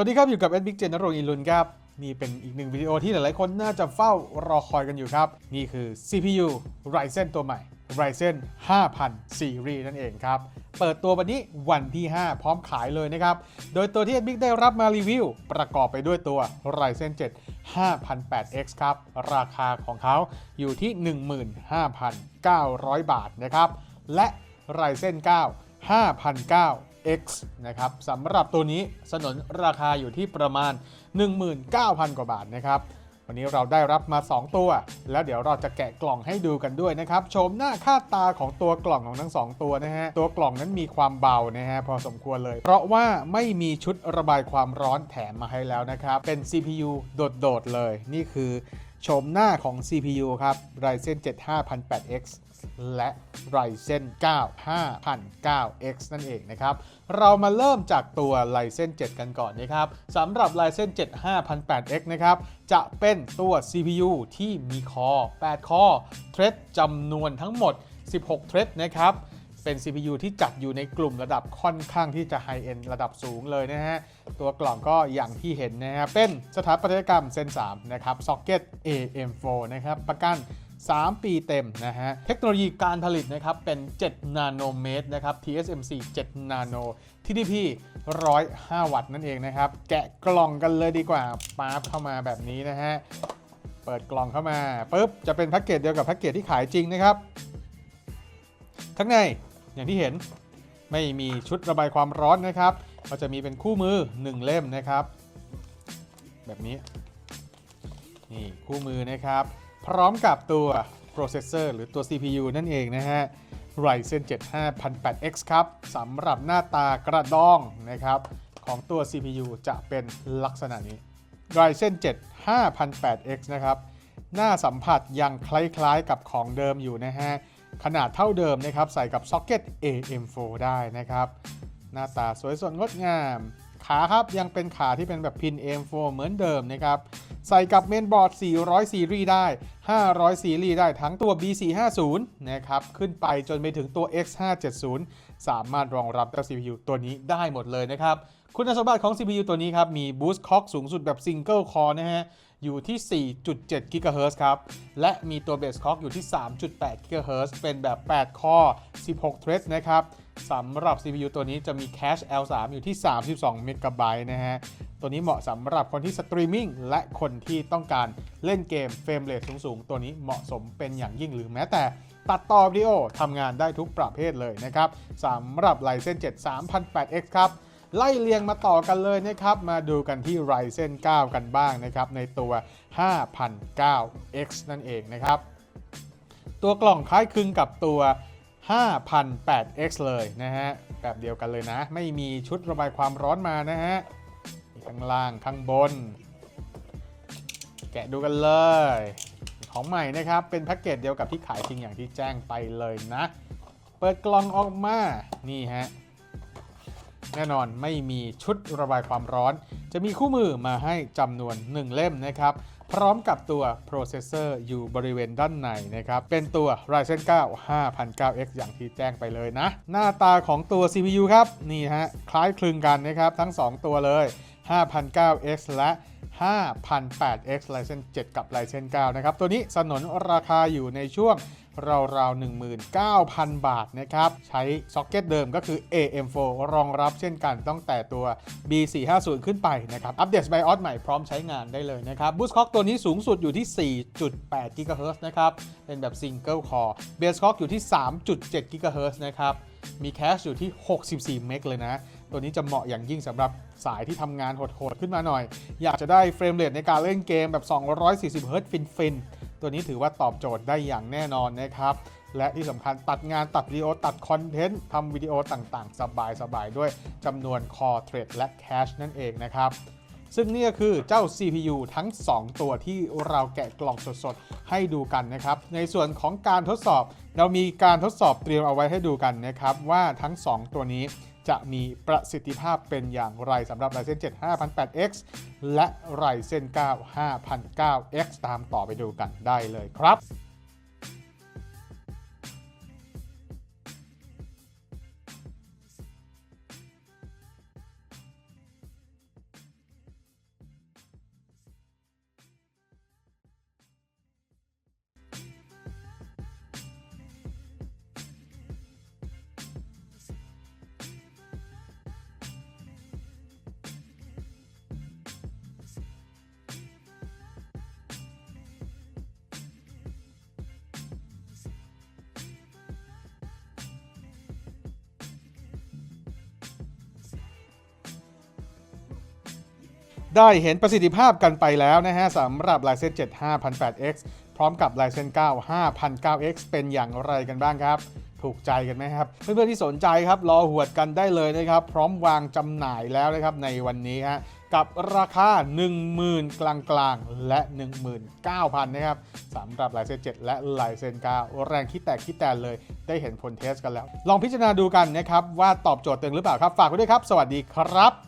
สวัสดีครับ อยู่กับ Edbic เจนนรงอินลุนครับ นี่เป็นอีกหนึ่งวิดีโอที่หลายๆคนน่าจะเฝ้ารอคอยกันอยู่ครับ นี่คือ CPU Ryzen ตัวใหม่ Ryzen 5000 Series นั่นเองครับ เปิดตัววันนี้วันที่ 5 พร้อมขายเลยนะครับ โดยตัวที่ Edbic ได้รับมารีวิว ประกอบไปด้วยตัว Ryzen 7 5008X ครับ ราคาของเขาอยู่ที่ 15,900 บาทนะครับ และ Ryzen 9 5009 X นะครับสำหรับตัวนี้สนนราคาอยู่ที่ประมาณ 19,000 กว่าบาทนะครับวันนี้เราได้รับมา 2 ตัว แล้วเดี๋ยวเราจะแกะกล่องให้ดูกันด้วยนะครับชมหน้าค่าตาของตัวกล่องของทั้ง 2 ตัวนะฮะตัวกล่องนั้นมีความเบานะฮะพอสมควรเลย เพราะว่าไม่มีชุดระบายความร้อนแถมมาให้แล้วนะครับเป็น CPU โดดๆเลย นี่คือ ชมหน้าของ CPU ครับ Ryzen 7 5008X และ Ryzen 9 5009X นั่นเองนะครับ เรามาเริ่มจากตัว Ryzen 7 กันก่อนนะครับสำหรับ Ryzen 7 5008X นะครับ จะเป็นตัว CPU ที่มีคอ 8 คอ เทรดจำนวนทั้งหมด 16 เทรดนะครับ เป็น CPU ที่จัดอยู่ในกลุ่มระดับค่อนข้างที่จะไฮเอ็นระดับสูงเลยนะฮะ ตัวกล่องก็อย่างที่เห็นนะฮะ เป็นสถาปัตยกรรมเซน3นะครับ Socket AM4 นะครับ ประกัน 3 ปีเต็มนะฮะ เทคโนโลยีการผลิตนะครับ เป็น 7 นาโนเมตรนะครับ TSMC 7 นาโน TDP 105 วัตต์นั่นเองนะครับ แกะกล่องกันเลยดีกว่าป๊าบเข้ามาแบบนี้นะฮะ เปิดกล่องเข้ามาปุ๊บจะเป็นแพ็กเกจเดียวกับแพ็กเกจที่ขายจริงนะครับข้างใน อย่างที่เห็นไม่มีชุดระบายความร้อนนะครับ ก็จะมีเป็นคู่มือ 1 เล่มนะครับ แบบนี้ นี่คู่มือนะครับ พร้อมกับตัวโปรเซสเซอร์หรือตัว CPU นั่นเองนะฮะ Ryzen 7 5008X ครับสำหรับหน้าตากระดองนะครับ ของตัว CPU จะเป็นลักษณะนี้ Ryzen 7 5008X นะครับ หน้าสัมผัสยังคล้ายๆกับของเดิมอยู่นะฮะ ขนาดเท่าเดิมนะครับใส่กับซ็อกเก็ต AM4 ได้นะครับ หน้าตาสวยสดงดงาม ขาครับยังเป็นขาที่เป็นแบบพิน AM4 เหมือนเดิมนะครับใส่กับเมนบอร์ด 400 ซีรีส์ได้ 500 ซีรีส์ได้ทั้งตัว B450 นะครับ ขึ้นไปจนไปถึงตัว X570 สามารถรองรับกับ CPU ตัวนี้ได้หมดเลยนะครับ คุณสมบัติของ CPU ตัวนี้ครับ มี Boost Clock สูงสุดแบบ Single Core นะฮะ อยู่ที่ 4.7 GHz ครับ และมีตัว Base Clock อยู่ที่ 3.8 GHz เป็นแบบ 8 Core 16 Thread นะครับสำหรับ CPU ตัวนี้จะมี Cache L3 อยู่ที่ 32เมกะไบต์นะฮะ ตัวนี้เหมาะสำหรับคนที่สตรีมมิ่งและคนที่ต้องการเล่นเกมเฟรมเรทสูง ๆ ตัวนี้เหมาะสมเป็นอย่างยิ่งหรือแม้แต่ตัดต่อวิดีโอทำงานได้ทุกประเภทเลยนะครับสำหรับ Ryzen 7 3008X ครับ ไล่เรียงมาต่อกันเลยนะครับ มาดูกันที่ Ryzen 9 กันบ้างนะครับ ในตัว 5009X นั่นเองนะครับ ตัวกล่องคล้ายคลึงกับตัว 5008X เลยนะฮะ แบบเดียวกันเลยนะ ไม่มีชุดระบายความร้อนมานะฮะ ข้างล่างข้างบน แกะดูกันเลย ของใหม่นะครับ เป็นแพ็กเกจเดียวกับที่ขายจริงอย่างที่แจ้งไปเลยนะ เปิดกล่องออกมา นี่ฮะ แน่นอนไม่มีชุดระบายความร้อน จะมีคู่มือมาให้จำนวน 1 เล่มนะครับ พร้อมกับตัวโปรเซสเซอร์อยู่บริเวณด้านในนะครับ เป็นตัว Ryzen 9 5009X อย่างที่แจ้งไปเลยนะ หน้าตาของตัว CPU ครับ นี่ฮะ คล้ายคลึงกันนะครับ ทั้ง 2 ตัวเลย 5009X และ 5008X Ryzen 7 กับ Ryzen 9 นะครับ ตัวนี้สนนราคาอยู่ในช่วง ราวๆ19,000 บาทนะครับ ใช้ซ็อกเก็ตเดิมก็คือ AM4 รองรับเช่นกันตั้งแต่ตัว B450 ขึ้นไปนะครับ อัปเดต BIOS ใหม่พร้อมใช้งานได้เลยนะครับ Boost Clock ตัวนี้สูงสุดอยู่ที่ 4.8 GHz นะครับ เป็นแบบ Single Core Base Clock อยู่ที่ 3.7 GHz นะครับ มีแคชอยู่ที่ 64 เมกเลยนะ ตัวนี้จะเหมาะอย่างยิ่งสำหรับสายที่ทำงานโหดๆขึ้นมาหน่อย อยากจะได้เฟรมเรทในการเล่นเกมแบบ 240 Hz ฟินๆ ตัวนี้ถือว่าตอบโจทย์ได้อย่างแน่นอนนะครับ และที่สำคัญตัดงานตัดวิดีโอตัดคอนเทนต์ทำวิดีโอต่างๆ สบายๆ ด้วยจำนวน Core Thread และ Cache นั่นเองนะครับซึ่งนี่ก็คือเจ้า CPU ทั้ง 2 ตัวที่เราแกะกล่องสดๆ ให้ดูกันนะครับ ในส่วนของการทดสอบ เรามีการทดสอบเตรียมเอาไว้ให้ดูกันนะครับ ว่าทั้ง 2 ตัวนี้ จะมีประสิทธิภาพเป็นอย่างไรสำหรับ Ryzen 7 5008X และ Ryzen 9 5009X ตามต่อไปดูกันได้เลยครับ ได้เห็นประสิทธิภาพกันไปแล้วนะฮะสำหรับ Ryzen 7 5008X พร้อมกับ Ryzen 9 5009X เป็นอย่างไรกันบ้างครับ ถูกใจกันไหมครับ เพื่อนๆที่สนใจครับรอหวดกันได้เลยนะครับ พร้อมวางจำหน่ายแล้วนะครับในวันนี้ฮะกับราคา 10,000 กลางๆและ 19,000 นะครับสำหรับ Ryzen 7และ Ryzen 9แรงคิดแตกคิดแตนเลย ได้เห็นผลเทสกันแล้ว ลองพิจารณาดูกันนะครับว่าตอบโจทย์ตึงหรือเปล่าครับ ฝากไว้ด้วยครับ สวัสดีครับ